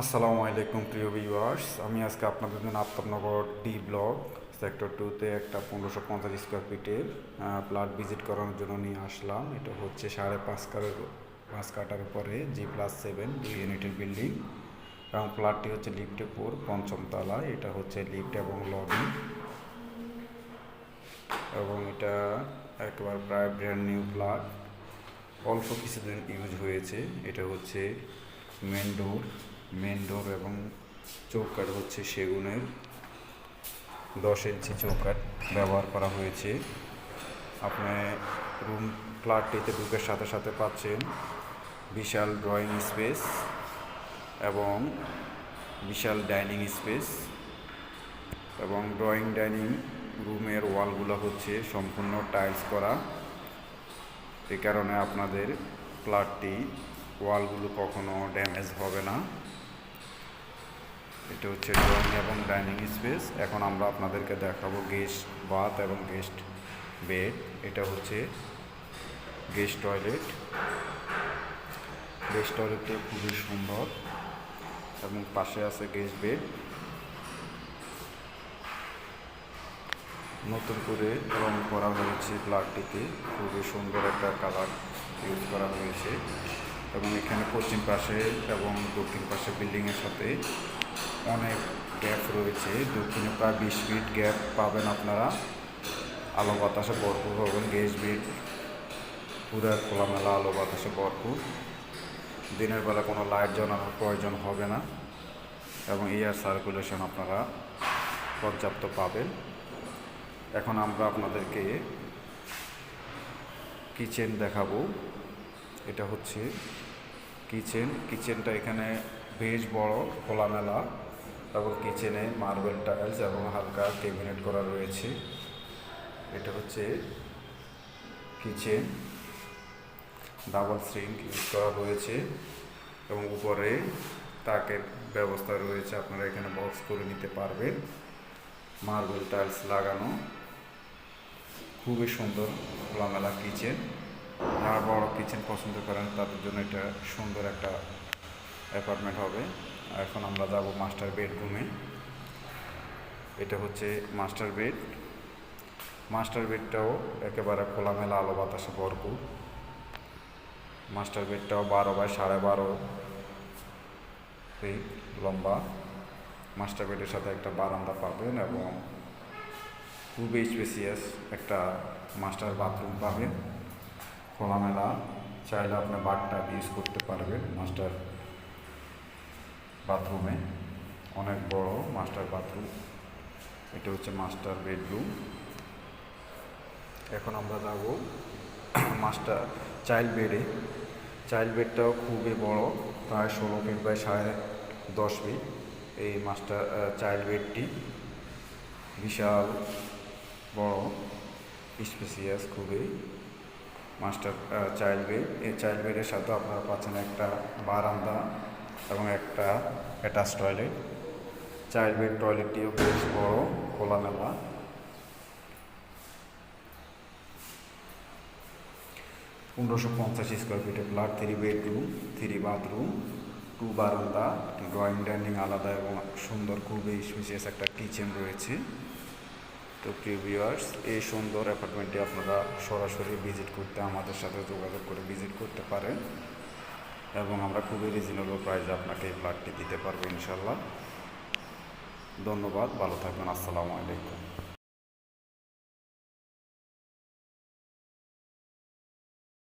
আসসালামু আলাইকুম, প্রিয় ভিউয়ার্স আমি আজকে আপনাদের জন্য আফতাবনগর ডি ব্লক সেক্টর টুতে একটা পনেরোশো পঞ্চাশ স্কোয়ার ফিটের প্লাট ভিজিট করানোর জন্য নিয়ে আসলাম। এটা হচ্ছে সাড়ে পাঁচ কারের পাঁচ কাটার উপরে জি প্লাস সেভেন দুই ইউনিটের বিল্ডিং এবং প্লাটটি হচ্ছে লিফটে ফোর পঞ্চম তলায়। এটা হচ্ছে লিফট এবং লবি এবং এটা একবার প্রায় ব্র্যান্ড নিউ প্লাট অল্প কিছুদিন ইউজ হয়েছে। এটা হচ্ছে মেন ডোর মেন ডোর এবং চৌকাট হচ্ছে সেগুনের দশ ইঞ্চি চৌকাট ব্যবহার করা হয়েছে। আপনি রুম ফ্ল্যাটটিতে ঢুকের সাথে সাথে পাচ্ছেন বিশাল ড্রয়িং স্পেস এবং বিশাল ডাইনিং স্পেস এবং ড্রয়িং ডাইনিং রুমের ওয়ালগুলো হচ্ছে সম্পূর্ণ টাইলস করা। এই কারণে আপনাদের ফ্ল্যাটটি ওয়ালগুলো কখনো ড্যামেজ হবে না। এটা হচ্ছে ড্রয়িং এবং ডাইনিং স্পেস এখন আমরা আপনাদেরকে দেখাবো গেস্ট বাথ এবং গেস্ট বেড এটা হচ্ছে গেস্ট টয়লেট গেস্ট টয়লেটটি খুবই সুন্দর। এবং পাশে আছে গেস্ট বেড নতুন করে রং করা হয়েছে প্লাটটিতে খুবই সুন্দর একটা কালার ইউজ করা হয়েছে। এবং এখানে পশ্চিম পাশে এবং দক্ষিণ পাশে বিল্ডিংয়ের সাথে অনেক গ্যাপ রয়েছে। দক্ষিণে প্রায় বিশ ফিট গ্যাপ পাবেন আপনারা। আলো বাতাসে ভরপুর পাবেন গ্যাস বিট পুরো খোলামেলা আলো বাতাসে ভরপুর। দিনের বেলা কোনো লাইট জ্বালানোর প্রয়োজন হবে না। এবং এয়ার সার্কুলেশন আপনারা পর্যাপ্ত পাবেন। এখন আমরা আপনাদেরকে কিচেন দেখাবো। এটা হচ্ছে কিচেন কিচেনটা এখানে বেশ বড় খোলামেলা এবং কিচেনে মার্বেল টাইলস এবং হালকা ক্যাবিনেট করা রয়েছে। এটা হচ্ছে কিচেন ডাবল সিঙ্ক ইউজ করা রয়েছে এবং উপরে তাকের ব্যবস্থা রয়েছে। আপনারা এখানে বক্স করে নিতে পারবেন। মার্বেল টাইলস লাগানো। খুবই সুন্দর খোলামেলা কিচেন যারা বড় কিচেন পছন্দ করেন, তাদের জন্য এটা সুন্দর একটা অ্যাপার্টমেন্ট হবে। এখন আমরা যাব মাস্টার বেডরুমে। এটা হচ্ছে মাস্টার বেড। মাস্টার বেডটাও একেবারে খোলামেলা, আলো বাতাসে ভরপুর। মাস্টার বেডটাও বারো বাই সাড়ে বারো ফিট লম্বা। মাস্টার বেডের সাথে একটা বারান্দা পাবেন এবং খুবই স্পেসিয়াস একটা মাস্টার বাথরুম পাবেন। খোলামেলা, চাইলে আপনি বাথটা ইউজ করতে পারবেন মাস্টার বাথরুমে। অনেক বড় মাস্টার বাথরুম। এটা হচ্ছে মাস্টার বেডরুম। এখন আমরা যাব মাস্টার চাইল্ড বেডে। চাইল্ড বেডটাও খুবই বড়, প্রায় ষোলো ফিট বাই সাড়ে দশ ফিট। এই মাস্টার চাইল্ড বেডটি বিশাল বড়, স্পেসিয়াস খুবই মাস্টার চাইল্ড বেড। এই চাইল্ড বেডের সাথে আপনারা পাচ্ছেন একটা বারান্দা। এবং একটা অ্যাটাচ টয়লেট চাইল্ড বেড টয়লেটটিও বেশ বড়, খোলামেলা। পনেরোশো পঞ্চাশ স্কোয়ার ফিটে flat three bedroom three bathroom two বারান্দা ড্রয়িং ডাইনিং আলাদা এবং সুন্দর, খুবই স্পেশিয়াস একটা কিচেন রয়েছে। তো প্রিয় ভিউয়ার্স এই সুন্দর অ্যাপার্টমেন্টটি আপনারা সরাসরি ভিজিট করতে আমাদের সাথে যোগাযোগ করে ভিজিট করতে পারেন। এবং আমরা খুবই রিজনেবল প্রাইসে আপনাকে এই ফ্ল্যাটটি দিতে পারব ইনশাল্লাহ ধন্যবাদ, ভালো থাকবেন, আসসালামু আলাইকুম।